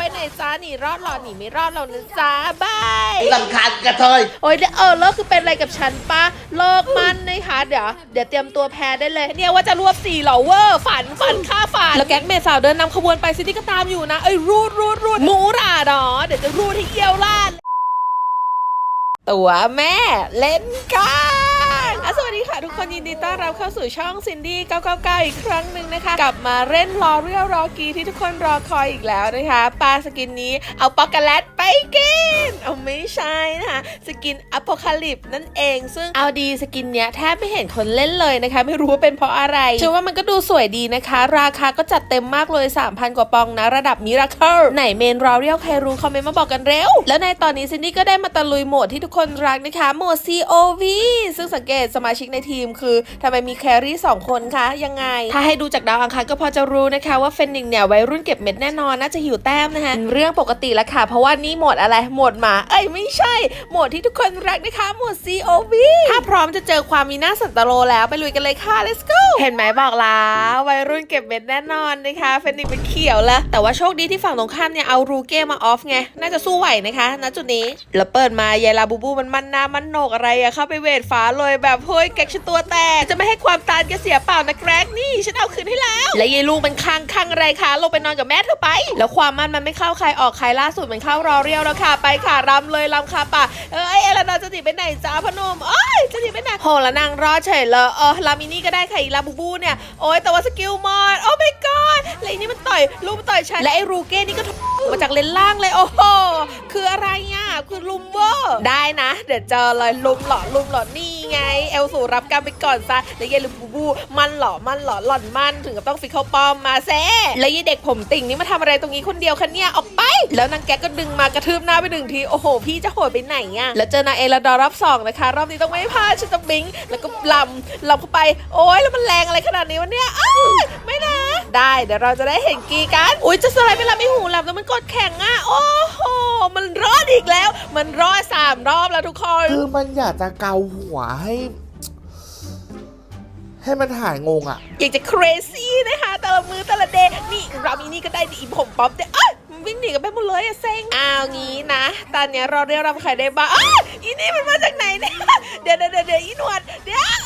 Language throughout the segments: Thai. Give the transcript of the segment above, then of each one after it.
ไปไหนจ้าหนีรอดหรอหนีไม่รอดเรานะจ้าบายลำคาญกระเทยโอ้ยเดี๋ยวเออเลิกคือเป็นอะไรกับฉันปะเลิกมันนะคะเดี๋ยวเดี๋ยวเตรียมตัวแพ้ได้เลย เนี่ยว่าจะรวบสี่เหล่าเวอร์ฝันฝันฆ่าฝันแล้วแก๊งเมสาวเดินนำขบวนไปซิตี้ก็ตามอยู่นะเอ้ยรูดรูดรูดหมูราดอเดี๋ยวจะรูดให้เยี่ยวลาดตัวแม่เล่นกันอะสวัสดีค่ะ ทุกคนยินดีต้อนรับเข้าสู่ช่องซินดี้999 อีกครั้งหนึ่งนะคะ กลับมาเล่นรอเรียวรอกีที่ทุกคนรอคอยอีกแล้วนะคะปลาสกินนี้เอาป๊อกโกแลตไปกินเอาไม่ใช่นะคะสกินอพ o คาลิปนั่นเอง ซึ่งเอาดีสกินเนี้ยแทบไม่เห็นคนเล่นเลยนะคะ ไม่รู้ว่าเป็นเพราะอะไรเชื่อว่ามันก็ดูสวยดีนะคะ ราคาก็จัดเต็มมากเลย 3,000 กว่าปองนะ ระดับมิราเคิลไหนเมนรอเรียวใครรู้คอมเมนต์มาบอกกันเร็ว แล้วในตอนนี้ซินดี้ก็ได้มาตะลุยโหมดที่ทุกคนรักนะคะโหมด COV ซึ่งสังเกตสมาชิกในทีมคือทำไมมีแครี่2คนคะ ยังไง ถ้าให้ดูจากดาวอังคารก็พอจะรู้นะคะ ว่าเฟนนิงเนี่ยวัยรุ่นเก็บเม็ดแน่นอนน่าจะหิวแต้มนะคะเป็นเรื่องปกติแล้วค่ะ เพราะว่านี่โหมดอะไรโหมดหมา เอ้ยไม่ใช่โหมดที่ทุกคนรักนะคะโหมด COV ถ้าพร้อมจะเจอความมีหน้าสันตโลแล้วไปลุยกันเลยค่ะ let's go เห็นไหมบอกแล้ววัยรุ่นเก็บเม็ดแน่นอนนะคะเฟนนิงเป็นเขียวแล้วแต่ว่าโชคดีที่ฝั่งตรงข้ามเนี่ยเอารูเก้มาออฟไง น่าจะสู้ไหวนะคะณจุดนี้ แล้วเปิดมายายลาบูบูมันมันหน้ามันโหนกอะไรอะเข้าไปเวทฟ้าเลยแบบเฮ้ยแก๊กฉันตัวแตกจะไม่ให้ความตานแกเสียเปล่านะแกรกนี่ฉันเอาคืนให้แล้ว และยายลูกมันค้างค้างอะไรคะลงไปนอนกับแม่เธอไป แล้วความมันมันไม่เข้าใครออกใครล่าสุดมันเข้ารอเรียวแล้วค่ะ ไปค่ะรำเลยรำคาป่ะเอ้ยเอลนาจะหนีไปไหนจ้าพนมเอ้ยจะหนีไปไหนโหแล้วนางรอดเฉยเลยเออลามินี่ก็ได้ค่ะอีลาบูบูเนี่ยโอ้ยแต่ว่าสกิลมอดโอ้ my god แล้วไอ้นี่มันต่อยลูกมันต่อยฉันและไอ้รูเก้นี่ก็มาจากเลนล่างเลยโอ้โหคืออะไรอะคือลุมเวอร์ได้นะ เดี๋ยวเจอเลยลุมเหรอลุมเหรอนี่ ไง เอลสูรับกรรมไปก่อนซะ แล้วยายลุมบูบู มันเหรอมันเหรอหล่อนมันถึงกับต้องฟิกเข้าปอมมาแซ่แล้วยายเด็กผมติ่งนี่มาทำอะไรตรงนี้คนเดียวคะเนี่ยออกไป แล้วนางแก๊กก็ดึงมากระทืบหน้าไปหนึ่งที โอ้โห พี่จะโหดไปไหนอะแล้วเจอนางเอลดอร์รอบสองนะคะ รอบนี้ต้องไม่พลาดฉันจะบิง แล้วก็ลำลำเข้าไป โอ้ยแล้วมันแรงอะไรขนาดนี้วะเนี่ยอ้ายไม่นะ ได้เดี๋ยวเราจะได้เห็นกีกัน อุ้ยจะสไลด์ไปล้วไม่หูหลับแล้วมันกดแข่งอะโอ้ มันรอดอีกแล้ว มันรอดสามรอบแล้วทุกคน คือมันอยากจะเกาหัวให้ ให้มันหายงงอะ อยากจะ crazy นะคะแต่ละมือแต่ละเดย์นี่เรามีนี่ก็ได้ดีผมป๊อปเด้เอ้ยมันวิ่งหนีกันไปหมดเลยอะเซ็งอ้าวงี้นะ ตอนเนี้ยเราได้รับใครได้บ้างอ้าวอีนี่มันมาจากไหนเนี่ย เดี๋ยวเดี๋ยวเดี๋ยวเดี๋ยวอีหนวดเดี๋ยวอ้า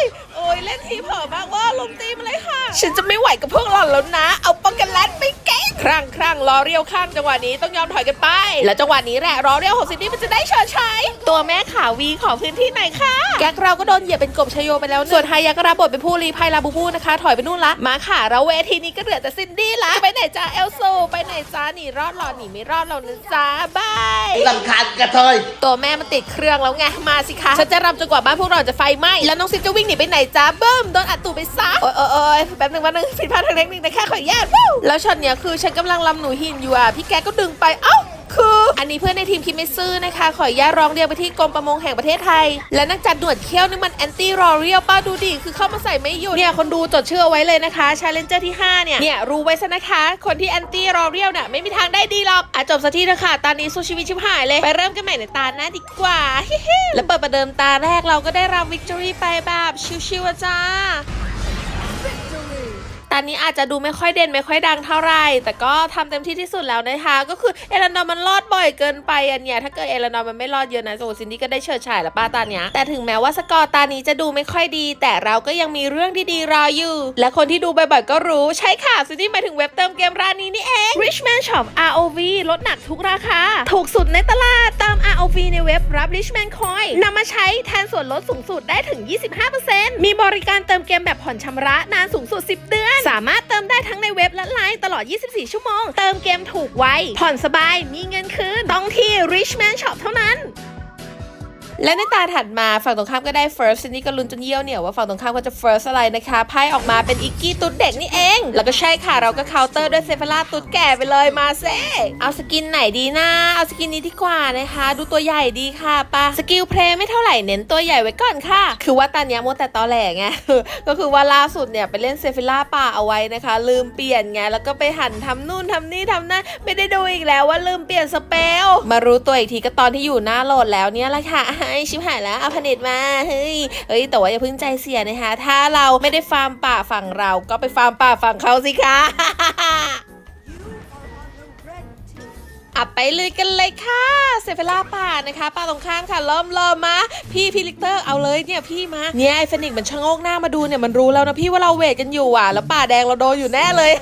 ยโอ้ยเล่นทีเผลอมากว่าลมตีมาเลยค่ะ ฉันจะไม่ไหวกับพวกหล่อนแล้วนะ เอาปอกกันแลตไปแก้ ครั้งครั้งรอเรียวข้างจังหวะนี้ต้องยอมถอยกันไป แล้วจังหวะนี้แหละรอเรียวของซินดี้มันจะได้เฉิดฉายตัวแม่ขาวีขอพื้นที่หน่อยค่ะ แก๊กเราก็โดนเหยียบเป็นกบชโยไปแล้วส่วนไฮยาก็รับบทเป็นผู้รีภัยลาบูบูนะคะ ถอยไปนู่นละมาค่ะแล้วเวทีนี้ก็เหลือแต่ซินดี้ละจะไปไหนจ้าเอลโซไปไหนจ้าหนีรอดหรอหนีไม่รอดเรานะจ้าบายลำคาญกระเทยตัวแม่มันติดเครื่องแล้วไงมาสิคะฉันจะรำจนกว่าบ้านพวกเราจะไฟไหม้แล้วน้องซิปจะวิ่งหนีไปไหนจ้าเบิ้มโดนอัดตูดไปซะโอ้ยโอ้ยโอ้ยแป๊บหนึงแป๊บหนึงผิดพลาดทางเทคนิคนะแค่ขออนุญาตวู้แล้วช็อตเนี้ยคือฉันกำลังรำหนูหินอยู่อะพี่แกก็ดึงไปเอ้าคือ อันนี้เพื่อนในทีมคิดไม่ซื่อนะคะ ขออนุญาตร้องเรียนไปที่กรมประมงแห่งประเทศไทย และนักจัดหนวดเขี้ยวนี่มันแอนตี้รอเรียลป้าดูดิคือเข้ามาใส่ไม่หยุดเนี่ยคนดูจดชื่อเอาไว้เลยนะคะชาเลนเจอร์ที่ 5 เนี่ย เนี่ย รู้ไว้ซะนะคะ คนที่แอนตี้รอเรียลเนี่ยไม่มีทางได้ดีหรอกอะจบสักทีเถอะค่ะ ตอนนี้สู้ชีวิตชิบหายเลย ไปเริ่มกันใหม่ในตาหน้าดีกว่าแล้วเปิดประเดิมตาแรกเราก็ได้รับวิกตอรี่ไปแบบชิวๆอะจ้า ตอนนี้อาจจะดูไม่ค่อยเด่นไม่ค่อยดังเท่าไหร่ แต่ก็ทำเต็มที่ที่สุดแล้วนะคะก็คือเอเลนอร์มันรอดบ่อยเกินไปอันเนี้ยถ้าเกิดเอเลนอร์มันไม่รอดเยอะนะโซซินดี้ก็ได้เฉิดฉายล้วป้าตาเนี้ยแต่ถึงแม้ว่าสกอร์ตานี้จะดูไม่ค่อยดี แต่เราก็ยังมีเรื่องที่ดีรออยู่ และคนที่ดูบ่อยๆก็รู้ใช่ค่ะซินดี้หมายถึงเว็บเติมเกมร้านนี้นี่เอง Richman Shop ROV ลดหนักทุกราคาถูกสุดในตลาด ฟรีในเว็บรับ Richman Coin นำมาใช้แทนส่วนลดสูงสุดได้ถึง 25%มีบริการเติมเกมแบบผ่อนชำระนานสูงสุด 10 เดือน สามารถเติมได้ทั้งในเว็บและไลน์ตลอด 24 ชั่วโมง เติมเกมถูกไว ผ่อนสบาย มีเงินคืน ต้องที่ Richman Shop เท่านั้น และในตาถัดมาฝั่งตรงข้ามก็ได้ first นนี่ก็ลุ้นจนเยี่ยวเนี่ยว่าฝั่งตรงข้ามก็จะ first อะไรนะคะไพ่ออกมาเป็นอิกกี้ตุ๊ดเด็กนี่เอง แล้วก็ใช่ค่ะเราก็เคาน์เตอร์ด้วยเซฟล่าตุ๊ดแก่ไปเลยมาเซ่เอาสกินไหนดีนะ เอาสกินนี้ดีกว่านะคะ ดูตัวใหญ่ดีค่ะปะสกิลเพลย์ไม่เท่าไหร่เน้นตัวใหญ่ไว้ก่อนค่ะ คือว่าตอนนี้มัวแต่ตอแหลไงก็คือว่าล่าสุดเนี่ยไปเล่นเซฟิล่าป่าเอาไว้นะคะ ลืมเปลี่ยนไงแล้วก็ไปหันทำนู่นทำนี่ทำนั่นไม่ได้ดูอีกแล้วว่าลืมเปลี่ยนสเปลมารู้ตัวอีกทีก็ตอนที่อยู่หน้าโหลดแล้วเนี่ยแหละค่ะชิบหายแล้วเอาผนิตมาเฮ้ยเฮ้ยแต่ว่าอย่าเพิ่งใจเสียนะคะ ถ้าเราไม่ได้ฟาร์มป่าฝั่งเราก็ไปฟาร์มป่าฝั่งเขาสิคะอะไปเลยกันเลยค่ะ เซฟเฟล่าป่านะคะป่าตรงข้ามค่ะเริ่มเริ่มมา พี่พี่ลิกเตอร์เอาเลยเนี่ยพี่มา เนี่ยไอเฟนิกมันชะงกหน้ามาดูเนี่ยมันรู้แล้วนะพี่ว่าเราเวทกันอยู่อะ แล้วป่าแดงเราโดนอยู่แน่เลย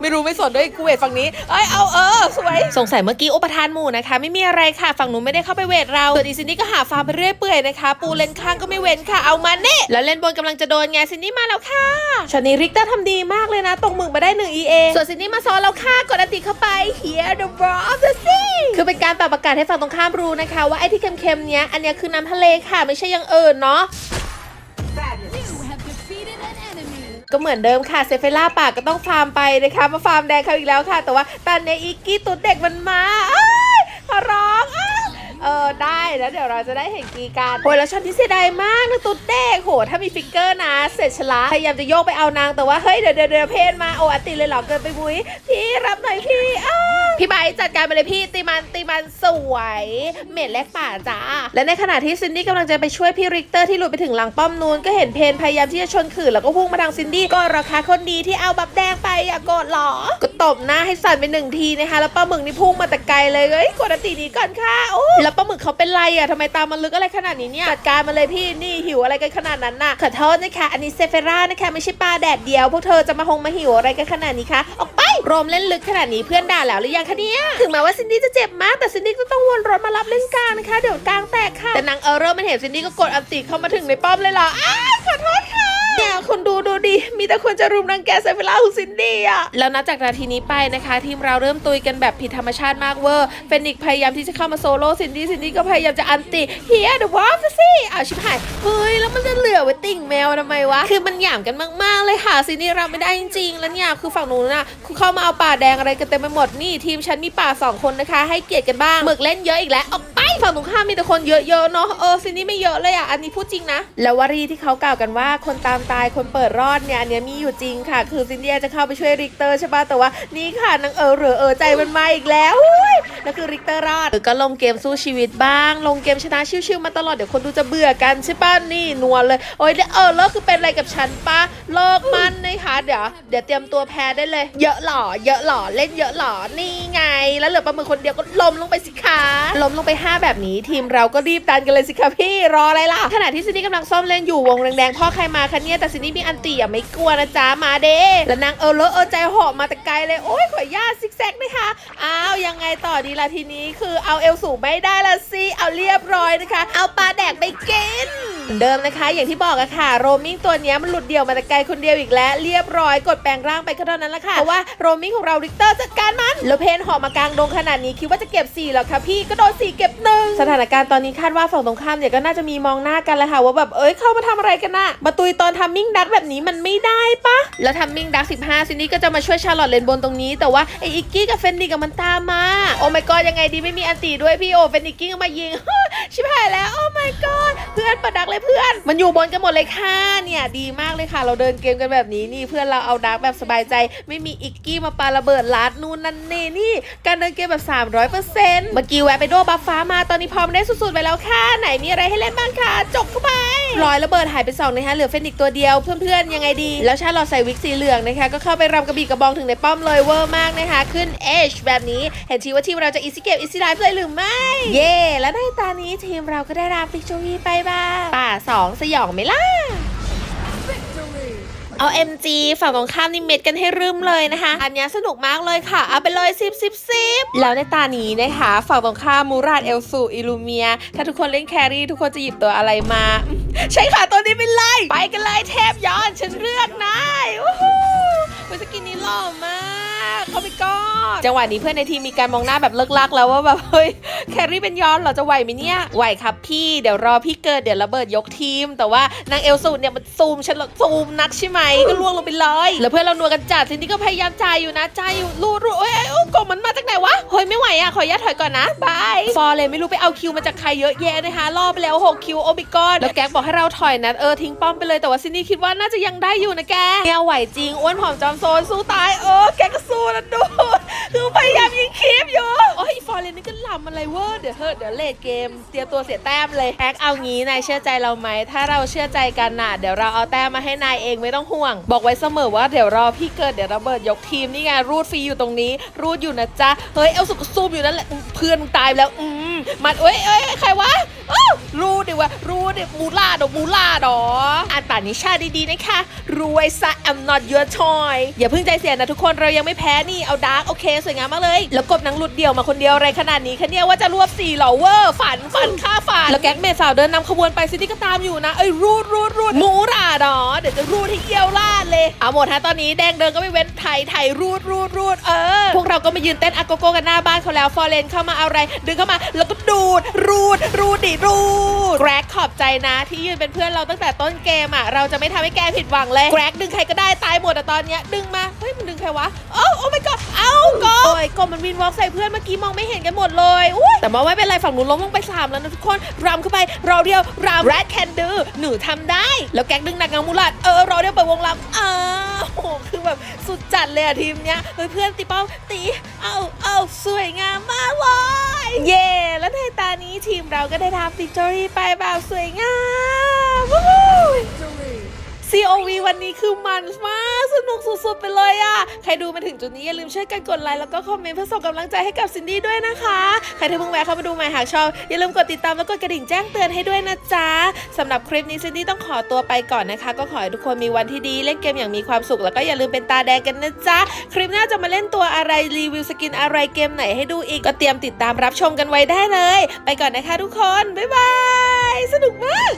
ไม่รู้ไม่สนด้วยกูเวทฝั่งนี้เอ้ยเอาเออสวยสงสัยเมื่อกี้อุปทานหมู่นะคะ ไม่มีอะไรค่ะฝั่งหนูไม่ได้เข้าไปเวทเราส่วนอีซินนี่ก็หาฟาร์มไปเรื่อยเปื่อยนะคะ ปูเลนข้างก็ไม่เว้นค่ะเอามาเน่แล้วเลนบนกำลังจะโดนไงซินนี่มาแล้วค่ะชนนี้ริกเตอร์ทำดีมากเลยนะตรงมึงมาได้หนึ่ง EA ส่วนซินนี่มาซ้อนแล้วค่ะกดอันติเข้าไป here the raw of the sea คือเป็นการปรับอากาศให้ฝั่งตรงข้ามรู้นะคะ ว่าไอ้ที่เค็มๆเนี้ยอันเนี้ยคือน้ำทะเลค่ะไม่ใช่อยังอื่นเนาะ ก็เหมือนเดิมค่ะเซเฟล่าปากก็ต้องฟาร์มไปนะคะมาฟาร์มแดงเขาอีกแล้วค่ะ แต่ว่าตอนนี้อีกกี้ตุ๊ดเด็กมันมาอ้ายขอร้องเออได้แล้วเดี๋ยวเราจะได้เห็นกีการโอ้ยแล้วฉันที่เสียดายมากนะตุ๊ดเด็กโหถ้ามีฟิกเกอร์นะ เสร็จชละพยายามจะโยกไปเอานางแต่ว่าเฮ้ยเดี๋ยวเดี๋ยวเดี๋ยวเพนมาโอ้อติเลยเหรอเกินไปบุ้ยพี่รับหน่อยพี่อ้าพี่ไบจัดการไปเลยพี่ตีมันตีมันสวย เม็ดแลกป่าจ้า และในขณะที่ซินดี้กำลังจะไปช่วยพี่ริกเตอร์ที่หลุดไปถึงหลังป้อมนูนก็เห็นเพนพยายามที่จะชนขื่นแล้วก็พุ่งมาทางซินดี้ก็ราคาคนดีที่เอาบับแดงไปอย่ากดหรอ ก็ตบหน้าให้สั่นไปหนึ่งทีนะคะแล้วปลาหมึกนี่พุ่งมาแต่ไกลเลยเฮ้ยกดอันตีนี้ก่อนค่ะโอ้แล้วปลาหมึกเขาเป็นไรอะทำไมตามมันลึกอะไรขนาดนี้เนี่ยจัดการมาเลยพี่นี่หิวอะไรกันขนาดนั้นน่ะขอโทษนะคะอันนี้เซเฟร่านะคะไม่ใช่ปลาแดดเดียวพวกเธอจะมาหงมาหิวอะไรกันขนาดนี้คะออกไปโรมเล่นลึกขนาดนี้เพื่อนด่าแล้วหรือยังคะเนี่ย ถึงแม้ว่าซินดี้จะเจ็บมาก แต่ซินดี้ก็ต้องวนรถมารับเล่นกลางนะคะ เดี๋ยวกลางแตกค่ะ แต่นางเออเริ่มมันเห็นซินดี้ก็กดอันติเข้ามาถึงในป้อมเลยเหรออ้ายขอโทษ คนดูดูดิ มีแต่คนจะรุมรังแกเซฟิล่าของซินดี้อะ แล้วนับจากนาทีนี้ไปนะคะ ทีมเราเริ่มตุยกันแบบผิดธรรมชาติมากเวอร์ เฟนิกพยายามที่จะเข้ามาโซโล่ซินดี้ ซินดี้ก็พยายามจะอันติเฮียเดอะวอฟซี่อ้าวชิบหาย เฮ้ย แล้วมันจะเหลือไว้ติ่งแมวทำไมวะ คือมันหยามกันมากๆเลยค่ะ ซินดี้รับไม่ได้จริงๆ แล้วเนี่ยคือฝั่งนู้นน่ะคือเข้ามาเอาป่าแดงอะไรกันเต็มไปหมดนี่ทีมฉันมีป่าสองคนนะคะ ให้เกียรติกันบ้างหมึกเล่นเยอะอีกแล้วออก ฝั่งตรงข้ามมีแต่คนเยอะๆเนาะเออซินดี้ไม่เยอะเลยอะอันนี้พูดจริงนะแล้ววลีที่เขากล่าวกันว่าคนตามตายคนเปิดรอดเนี่ยอันเนี้ยมีอยู่จริงค่ะ คือซินเดียจะเข้าไปช่วยริกเตอร์ใช่ป่ะแต่ว่านี่ค่ะนางเออเหลือเออใจมันมาอีกแล้วอุ๊ยแล้วคือริกเตอร์รอดเออก็ลงเกมสู้ชีวิตบ้าง ลงเกมชนะชิวๆมาตลอดเดี๋ยวคนดูจะเบื่อกันใช่ป่ะนี่นัวเลยโอ้ยเออเลิกคือเป็นอะไรกับฉันป่ะเลิกมันนะคะเดี๋ยวเดี๋ยวเตรียมตัวแพ้ได้เลย เยอะหล่อเยอะหล่อเล่นเยอะหล่อนี่ไง แล้วเหลือปลาหมึกคนเดียวก็ล้มลงไปสิคะล้มลงไปาแบบนี้ ทีมเราก็รีบดันกันเลยสิคะพี่รออะไรล่ะขณะที่ซินนี่กำลังซ่อมเล่นอยู่วงแดงๆพ่อใครมาคะเนี่ยแต่ซินนี่มีอันตีอย่าไม่กลัวนะจ๊ะมาเด้และนางเออเลอเออใจเหาะมาแต่ไกลเลยโอ้ยขออนุญาตซิกแซกนะคะอ้าวยังไงต่อดีล่ะทีนี้คือเอาเอลสูงไม่ได้ละสิเอาเรียบร้อยนะคะ เอาปลาแดกไปกิน เหมือนเดิมนะคะ อย่างที่บอกอะค่ะ โรมิงตัวนี้มันหลุดเดี่ยวมาแต่ไกลคนเดียวอีกแล้ว เรียบร้อยกดแปลงร่างไปก็เท่านั้นละค่ะ เพราะว่าโรมิงของเราริกเตอร์จัดการมัน แล้วเพนหอมากลางดงขนาดนี้คิดว่าจะเก็บ4แล้วค่ะพี่ก็โดน4เก็บหนึ่งสถานการณ์ตอนนี้คาดว่าฝั่งตรงข้ามเนี่ยก็น่าจะมีมองหน้ากันแล้วค่ะว่าแบบเอ้ยเข้ามาทำอะไรกันน่ะมาตุยตอนทัมมิ่งดักแบบนี้มันไม่ได้ปะแล้วทัมมิ่งดัก15ซินนี่ก็จะมาช่วยชาร์ลอตเลนบนตรงนี้ แต่ว่าไออิกกี้กับเฟนดิกกับมันตามมา โอ้ my god ยังไงดีไม่มีอันตีด้วยพี่โอเฟนดิกกี้ก็มายิงชิบหายแล้วโอ้ my god เพื่อนปิดดักเลยเพื่อน มันอยู่บนกันหมดเลยค่ะเนี่ยดีมากเลยค่ะ เราเดินเกมกันแบบนี้นี่เพื่อนเราเอาดักแบบสบายใจ ไม่มีอิกกี้มาปาระเบิดลัดนู่นนั่นนี่นี่การเดินเกมแบบ300%เมื่อกี้แวะไปโดบัฟฟ้ามาตอนนี้พร้อมได้สุดๆไปแล้วค่ะไหนมีอะไรให้เล่นบ้างคะจกเข้าไปรอยระเบิดหายไปสองนะคะเหลือเฟนิกตัวเดียวเพื่อนๆยังไงดี แล้วชาลอใส่วิกสีเหลืองนะคะก็เข้าไปรำกระบี่กระบองถึงในป้อมเลยเวอร์มากนะคะ ขึ้น H แบบนี้เห็นทีว่าทีมเราจะอีซิเกมอีซิไลฟ์เลยหรือไม่ เย่และในตอนนี้ทีมเราก็ได้รับฟิกจูวีไปบ้างป่าสองสยองไหมล่ะ เอา MG ฝั่งตรงข้ามนี่เม็ดกันให้รึมเลยนะคะ อันนี้สนุกมากเลยค่ะ เอาไปเลย10 10 10แล้วในตานี้นะคะ ฝั่งตรงข้ามมูราดเอลสูอิลูเมีย ถ้าทุกคนเล่นแครี่ทุกคนจะหยิบตัวอะไรมา ใช่ค่ะตัวนี้เป็นไรไปกันเลยเทพย้อนฉันเลือกนายวู้ฮู้วิสกินนี้หล่อมาก เข้าไปก่อนจังหวะนี้เพื่อนในทีมมีการมองหน้าแบบเลิกลักแล้วว่าแบบเฮ้ยแครี่เป็นย้อนเหรอจะไหวไหมเนี่ย ไหวครับพี่เดี๋ยวรอพี่เกิดเดี๋ยวระเบิดยกทีม แต่ว่านางเอลสูเนี่ยมันซูมฉันละซูมนักใช่ไหมก็ล่วงลงไปเลยแล้วเพื่อนเรานัวกันจัดซินดี้ก็พยายามจ่ายอยู่นะจ่ายอยู่รูดรูดเอ้ยเอ้ยโอ้กล่องมันมาจากไหนวะเฮ้ยไม่ไหวอะขออนุญาตถอยก่อนนะบายฟอร์เลยไม่รู้ไปเอาคิวมาจากใครเยอะแยะนะคะล่อไปแล้ว6คิวโอบิกอนแล้วแก๊กบอกให้เราถอยนะเออทิ้งป้อมไปเลยแต่ว่าซินดี้คิดว่าน่าจะยังได้อยู่นะแกเนี่ยไหวจริงอ้วนผอมจอมโซนสู้ตายเออแกก็สู้นะดูคือพยายามยิงคลิปอยู่โอ้ยฟอร์เรนนี่ก็ลำอะไรเวอร์เดี๋ยวเฮ้อะเดี๋ยวเลทเกม เตรียมตัวเสียแต้มเลยแฮกเอางี้นายเชื่อใจเราไหมถ้าเราเชื่อใจกันน่ะเดี๋ยวเราเอาแต้มมาให้นายเองไม่ต้องห่วง บอกไว้เสมอว่าเดี๋ยวรอพี่เกิดเดี๋ยวระเบิดยกทีมนี่ไงรูดฟรีอยู่ตรงนี้ รูดอยู่นะจ๊ะเฮ้ยเอาสุกซูมอยู่นั่นแหละอืมเพื่อนมึงตายไปแล้วอืม มันเอ้ยเอ้ยใครวะอ้าวรูดดิวะรูดดิมูลาดอกมูลาดออ่านป่านนิชาดีๆนะคะ รวยซะ I'm not your toy อย่าเพิ่งใจเสียนะทุกคนเรายังไม่แพ้นี่เอาดาร์กโอเคสวยงามมากเลย แล้วกบนางหลุดเดี่ยวมาคนเดียวอะไรขนาดนี้คะเนี่ยว่าจะรวบสี่เหล่าเวอร์ฝันฝันฆ่าฝัน แล้วแก๊งเมสาวเดินนำขบวนไปซิตี้ก็ตามอยู่นะเอ้ยรูดรูดรูดมูราดอเดี๋ยวจะรูดให้เยี่ยวล่าดเลยเอาหมดฮะตอนนี้แดงเดินก็ไม่เว้นไทยไทยรูดรูดรูดเออพวกเราก็มายืนเต้นอาโกโก้กันหน้าบ้านเขาแล้วฟอร์เรนเข้ามาเอาอะไรดึงเข้ามาแล้วก็ดูด รูด รูดดิรูดแกรกขอบใจนะ ที่ยืนเป็นเพื่อนเราตั้งแต่ต้นเกมอะ เราจะไม่ทำให้แกผิดหวังเลย แกรกดึงใครก็ได้ตายหมดอะตอนเนี้ย ดึงมา เฮ้ย มันดึงใครวะโอ้โอ้ my god เอ้าก็โอ้ยก็มันวินวอล์กใส่เพื่อนเมื่อกี้มองไม่เห็นกันหมดเลยอุ้ยแต่ว่าไม่เป็นไรฝั่งหนูล้มลงไปสามแล้วนะทุกคนรำเข้าไปเราเดียวรำ rat can do หนูทำได้ แล้วแก๊งดึงหนักเงามูลัดเออเราเดียวเปิดวงรำอ้าวโอ้โหคือแบบสุดจัดเลยอะทีมเนี้ยเฮ้ยเพื่อนตีเป้าตี เอาเอาสวยงามมากเลย นตานี้ทีมเราก็ได้ทำวิกตอรี่ไปแบบสวยงามวู้ฮู้ COV วันนี้คือมันมากสนุกสุดๆไปเลยอะใครดูมาถึงจุดนี้อย่าลืมช่วยกันกดไลค์แล้วก็คอมเมนต์เพื่อส่งกำลังใจให้กับซินดี้ด้วยนะคะ ใครที่เพิ่งแวะเข้ามาดูใหม่หากชอบอย่าลืมกดติดตามแล้วกดกระดิ่งแจ้งเตือนให้ด้วยนะจ๊ะสำหรับคลิปนี้ซินดี้ต้องขอตัวไปก่อนนะคะ ก็ขอให้ทุกคนมีวันที่ดีเล่นเกมอย่างมีความสุขแล้วก็อย่าลืมเป็นตาแดงกันนะจ๊ะคลิปหน้าจะมาเล่นตัวอะไรรีวิวสกินอะไรเกมไหนให้ดูอีกก็เตรียมติดตามรับชมกันไว้ได้เลย ไปก่อนนะคะทุกคนบ๊ายบายสนุกมาก